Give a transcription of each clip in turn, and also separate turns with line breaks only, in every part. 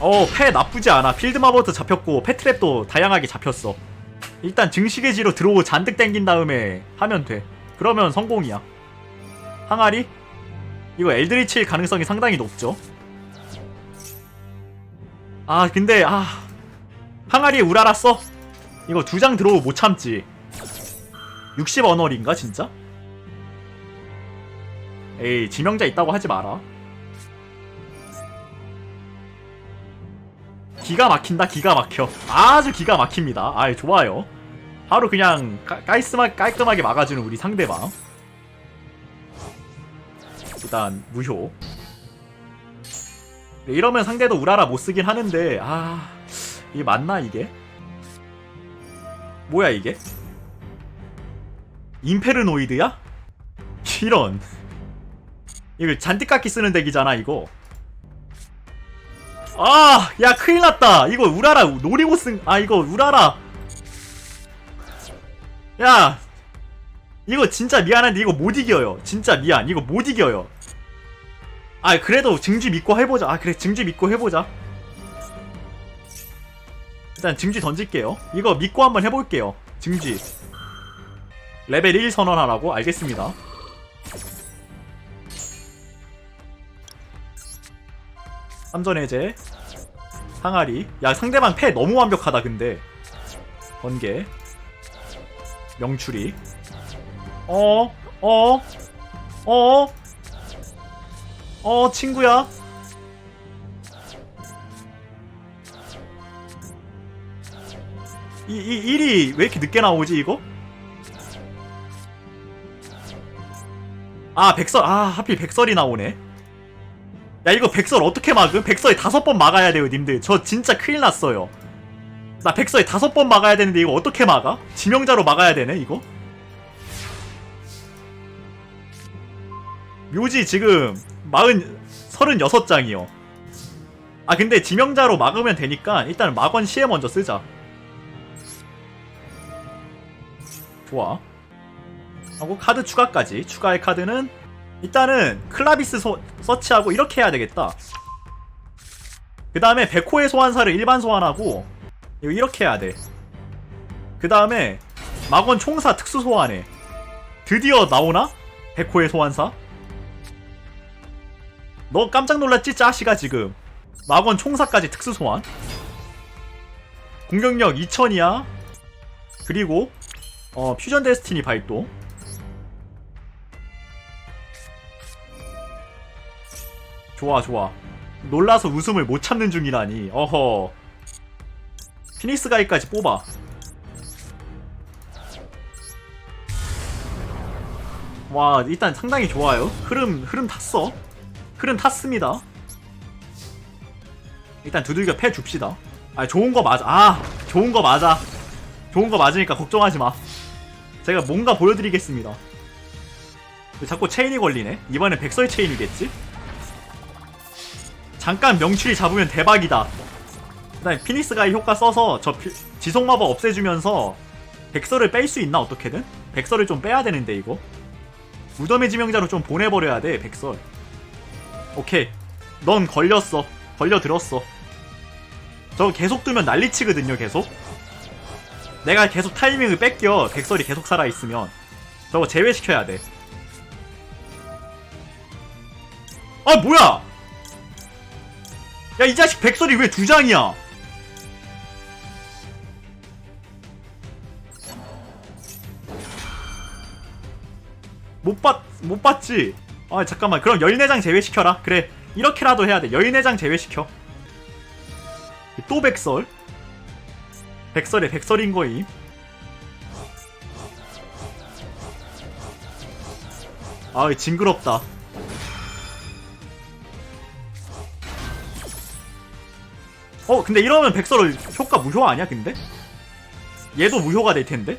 어, 패 나쁘지 않아. 필드 마버도 잡혔고, 패트랩도 다양하게 잡혔어. 일단 증식의 지로 들어오고 잔뜩 땡긴 다음에 하면 돼. 그러면 성공이야. 항아리? 이거 엘드리치일 가능성이 상당히 높죠. 아, 근데, 아. 항아리에 우라라 써? 이거 두 장 들어오고 못 참지. 60 언어리인가, 진짜? 에이, 지명자 있다고 하지 마라. 기가 막힌다 기가 막혀. 아주 기가 막힙니다. 아 좋아요. 바로 그냥 까, 깔끔하, 깔끔하게 막아주는 우리 상대방. 일단 무효. 네, 이러면 상대도 우라라 못쓰긴 하는데 아 이게 맞나 이게? 뭐야 이게? 임페르노이드야? 이런. 이거 잔뜩깎기 쓰는 덱이잖아 이거 아, 야, 큰일 났다. 이거 우라라, 쓴, 아, 이거 우라라. 야, 이거 진짜 미안한데 이거 못 이겨요. 진짜 미안. 이거 못 이겨요. 아, 그래도 증지 믿고 해보자. 아, 그래, 증지 믿고 해보자. 일단 증지 던질게요. 이거 믿고 한번 해볼게요. 증지. 레벨 1 선언하라고? 알겠습니다. 삼전 해제 항아리 야 상대방 패 너무 완벽하다 근데 번개 명추리 어? 어? 어? 어 친구야 이, 이 일이 왜 이렇게 늦게 나오지 이거? 아 백설 아 하필 백설이 나오네 야 이거 백설 어떻게 막음? 백설이 다섯 번 막아야 돼요 님들 저 진짜 큰일 났어요 나 백설이 다섯 번 막아야 되는데 이거 어떻게 막아? 지명자로 막아야 되네 이거? 묘지 지금 마흔 서른여섯 장이요 아 근데 지명자로 막으면 되니까 일단 막원 시에 먼저 쓰자 좋아 하고 카드 추가까지 추가할 카드는 일단은 클라비스 소, 서치하고 이렇게 해야 되겠다. 그 다음에 백호의 소환사를 일반 소환하고 이거 이렇게 해야 돼그 다음에 막원 총사 특수 소환해. 드디어 나오나? 백호의 소환사? 너 깜짝 놀랐지 짜시가 지금? 막원 총사까지 특수 소환? 공격력 2000이야. 그리고 어 퓨전 데스티니 발동 좋아 좋아. 놀라서 웃음을 못 참는 중이라니. 어허. 피닉스 가이까지 뽑아. 와 일단 상당히 좋아요. 흐름 흐름 탔어. 흐름 탔습니다. 일단 두들겨 패 줍시다. 아 좋은 거 맞아. 아 좋은 거 맞아. 좋은 거 맞으니까 걱정하지 마. 제가 뭔가 보여드리겠습니다. 자꾸 체인이 걸리네. 이번엔 백설 체인이겠지 잠깐 명추리 잡으면 대박이다. 그 다음에 피닉스가의 효과 써서 저 피, 지속 마법 없애주면서 백설을 뺄수 있나 어떻게든? 백설을 좀 빼야 되는데 이거 무덤의 지명자로 좀 보내버려야 돼 백설. 오케이, 넌 걸렸어. 걸려들었어. 저 계속 두면 난리치거든요 계속. 내가 계속 타이밍을 뺏겨 백설이 계속 살아있으면 저거 제외시켜야 돼. 아 뭐야! 야 이 자식 백설이 왜 두 장이야? 못 봤, 못 봤지? 아 잠깐만. 그럼 14장 제외시켜라. 그래. 이렇게라도 해야 돼. 14장 제외시켜. 또 백설? 백설에 백설인 거임. 아 징그럽다 어 근데 이러면 백설을 효과 무효 아니야 근데? 얘도 무효가 될 텐데?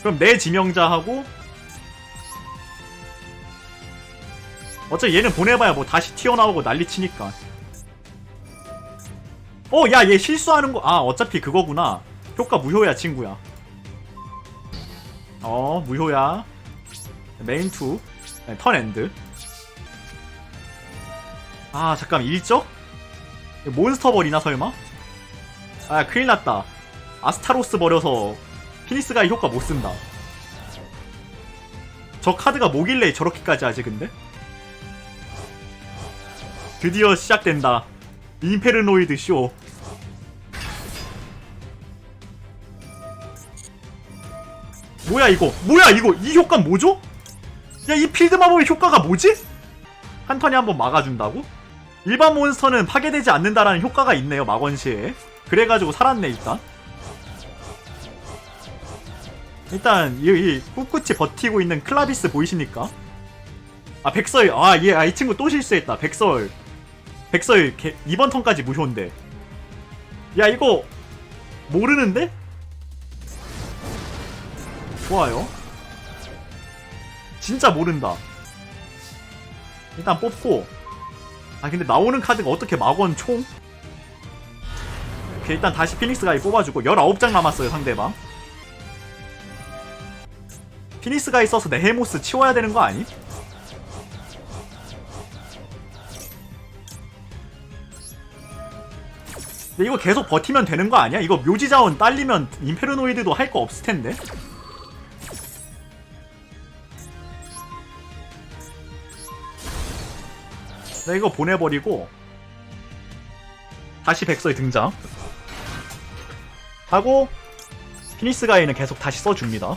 그럼 내 지명자하고 어차피 얘는 보내봐야 뭐 다시 튀어나오고 난리치니까 어 야 얘 실수하는 거 아 어차피 그거구나 효과 무효야 친구야 어 무효야 메인 투턴 엔드 아 잠깐 일적? 이거 몬스터 버리나 설마? 아 큰일났다 아스타로스 버려서 피니스가의 효과 못쓴다 저 카드가 뭐길래 저렇게까지 하지 근데? 드디어 시작된다 인페르노이드 쇼 뭐야 이거 뭐야 이거 이 효과 뭐죠? 야 이 필드 마법의 효과가 뭐지? 한 턴에 한번 막아준다고? 일반 몬스터는 파괴되지 않는다라는 효과가 있네요 막원시에. 그래가지고 살았네 일단. 일단 이, 이 꿋꿋이 버티고 있는 클라비스 보이십니까? 아 백설. 아얘 아, 이 친구 또 실수했다. 백설. 백설 개, 이번 턴까지 무효인데. 야 이거 모르는데? 좋아요. 진짜 모른다. 일단 뽑고 아 근데 나오는 카드가 어떻게 막원 총? 오케이 일단 다시 피닉스 가이 뽑아주고 19장 남았어요 상대방 피닉스 가이 써서 내 헬모스 치워야 되는 거 아니? 근데 이거 계속 버티면 되는 거 아니야? 이거 묘지 자원 딸리면 인페르노이드도 할 거 없을 텐데. 네, 이거 보내버리고 다시 백서에 등장. 하고 피니스 가이는 계속 다시 써줍니다.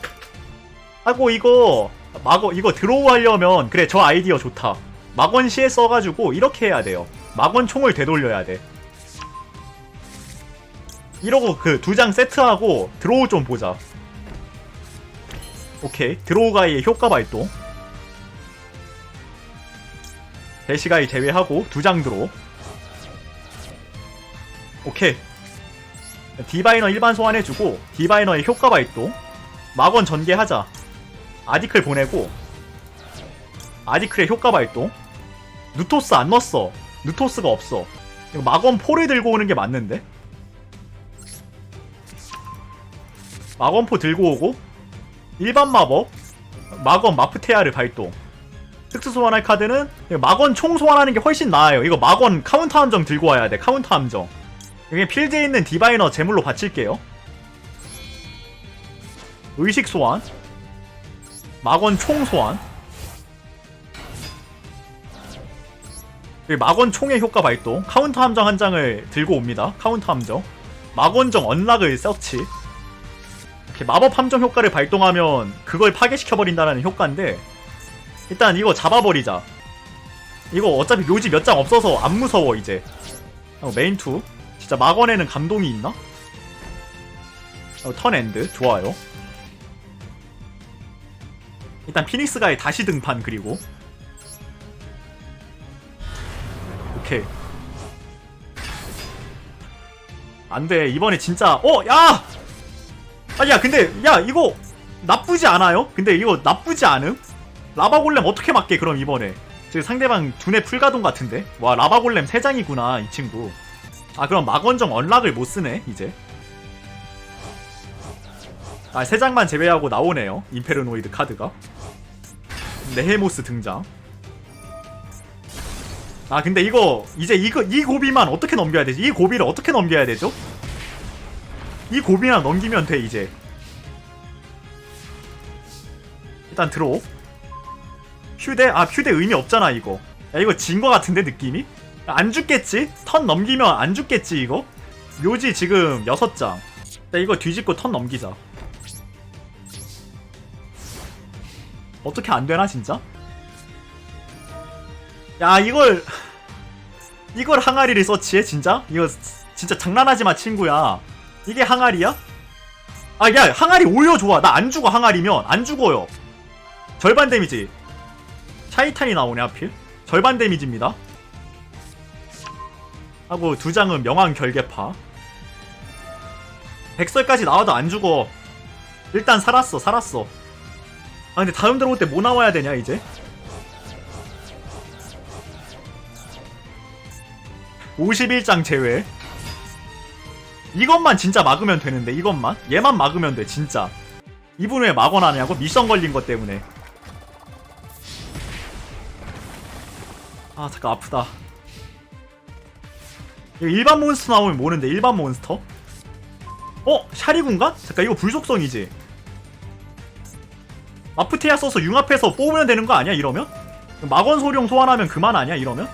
하고 이거 마거 이거 드로우 하려면 그래 저 아이디어 좋다. 막원 시에 써가지고 이렇게 해야 돼요. 막원 총을 되돌려야 돼. 이러고 그 두 장 세트하고 드로우 좀 보자. 오케이 드로우 가이의 효과 발동. 대시가이 제외하고 두장 드로우. 오케이. 디바이너 일반 소환해주고 디바이너의 효과 발동. 막원 전개하자. 아디클 보내고 아디클의 효과 발동. 누토스 안 넣었어. 누토스가 없어. 이거 막원 포를 들고 오는 게 맞는데? 마검포 들고 오고 일반 마법 마검 마프테아를 발동 특수 소환할 카드는 마건 총 소환하는 게 훨씬 나아요. 이거 마건 카운터 함정 들고 와야 돼 카운터 함정. 여기 필드에 있는 디바이너 제물로 바칠게요. 의식 소환. 마건 총 소환. 마건 총의 효과 발동. 카운터 함정 한 장을 들고 옵니다. 카운터 함정. 마건정 언락을 서치. 이렇게 마법 함정 효과를 발동하면 그걸 파괴시켜버린다는 효과인데 일단 이거 잡아버리자 이거 어차피 묘지 몇 장 없어서 안 무서워 이제 어, 메인 2 진짜 막원에는 감동이 있나? 어, 턴엔드 좋아요 일단 피닉스가의 다시 등판 그리고 오케이 안돼 이번에 진짜 어 야! 아야 근데 야 이거 나쁘지 않아요? 근데 이거 나쁘지 않음? 라바 골렘 어떻게 맞게 그럼 이번에? 지금 상대방 두뇌 풀가동 같은데? 와 라바 골렘 3장이구나 이 친구. 아 그럼 막원정 언락을 못쓰네 이제? 아 3장만 제외하고 나오네요 임페르노이드 카드가. 네헤모스 등장. 아 근데 이거 이제 이거 이 고비만 어떻게 넘겨야 되지? 이 고비를 어떻게 넘겨야 되죠? 이 고비나 넘기면 돼 이제. 일단 들어 휴대 아 휴대 의미 없잖아 이거 야 이거 진 거 같은데 느낌이 안 죽겠지 턴 넘기면 안 죽겠지 이거 묘지 지금 6장 야 이거 뒤집고 턴 넘기자 어떻게 안 되나 진짜 야 이걸 이걸 항아리를 서치해 진짜 이거 진짜 장난하지 마 친구야 이게 항아리야? 아, 야, 항아리 오히려 좋아. 나 안 죽어, 항아리면. 안 죽어요. 절반 데미지. 차이탄이 나오네, 하필. 절반 데미지입니다. 하고 두 장은 명왕 결계파. 백설까지 나와도 안 죽어. 일단 살았어, 살았어. 아, 근데 다음 들어올 때 뭐 나와야 되냐, 이제? (51장) 제외 이것만 진짜 막으면 되는데 이것만 얘만 막으면 돼 진짜 이분 왜 막원하냐고 미션 걸린 것 때문에 아 잠깐 아프다 일반 몬스터 나오면 모르는데 일반 몬스터? 어? 샤리군가? 잠깐 이거 불속성이지 마프테아 써서 융합해서 뽑으면 되는 거 아니야 이러면? 막원 소룡 소환하면 그만 아니야 이러면?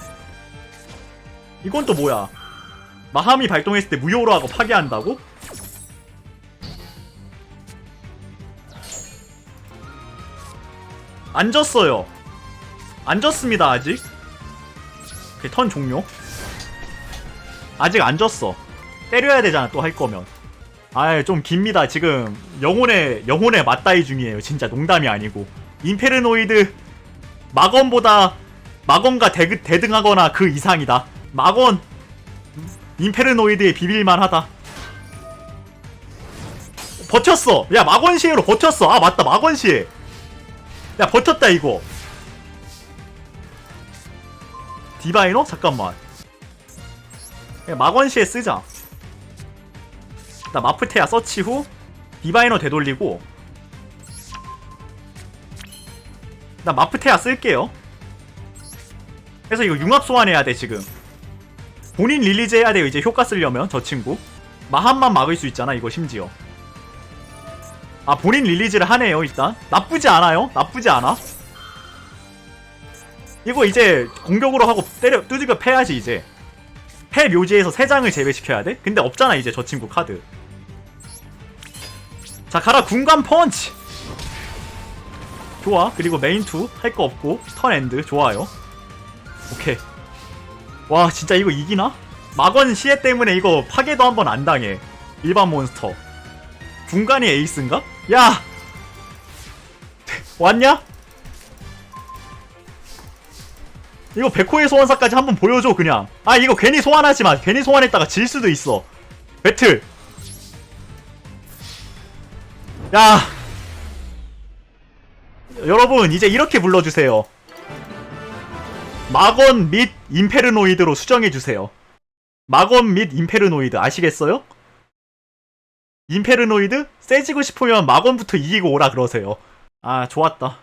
이건 또 뭐야 마함이 발동했을 때 무효로 하고 파괴한다고? 안 졌어요 안 졌습니다 아직 오케이, 턴 종료? 아직 안 졌어. 때려야 되잖아 또 할 거면. 아이 좀 깁니다. 지금 영혼의 영혼의 맞다이 중이에요. 진짜 농담이 아니고. 임페르노이드 마건보다 마건과 대, 대등하거나 그 이상이다. 마건 임페르노이드에 비빌만 하다. 버텼어. 야 마건시에로 버텼어. 아 맞다. 마건시에. 야 버텼다 이거 디바이너? 잠깐만. 그냥 마건시에 쓰자. 나 마프테아 서치 후 디바이너 되돌리고. 나 마프테아 쓸게요. 그래서 이거 융합 소환해야 돼 지금. 본인 릴리즈 해야 돼요 이제 효과 쓰려면 저 친구. 마함만 막을 수 있잖아 이거 심지어. 아 본인 릴리즈를 하네요 일단. 나쁘지 않아요? 나쁘지 않아 이거 이제 공격으로 하고 때려 두들겨 패야지 이제. 패 묘지에서 3장을 제외시켜야 돼? 근데 없잖아 이제 저 친구 카드. 자 가라 군관 펀치! 좋아. 그리고 메인 2할 거 없고 턴 엔드. 좋아요. 오케이. 와 진짜 이거 이기나? 막원 시에 때문에 이거 파괴도 한 번 안 당해. 일반 몬스터. 군관이 에이스인가? 야! 왔냐? 이거 백호의 소환사까지 한번 보여줘 그냥. 아 이거 괜히 소환하지 마. 괜히 소환했다가 질 수도 있어. 배틀. 야. 여러분 이제 이렇게 불러주세요. 마건 및 임페르노이드로 수정해주세요. 마건 및 임페르노이드 아시겠어요? 임페르노이드? 세지고 싶으면 마건부터 이기고 오라 그러세요. 아 좋았다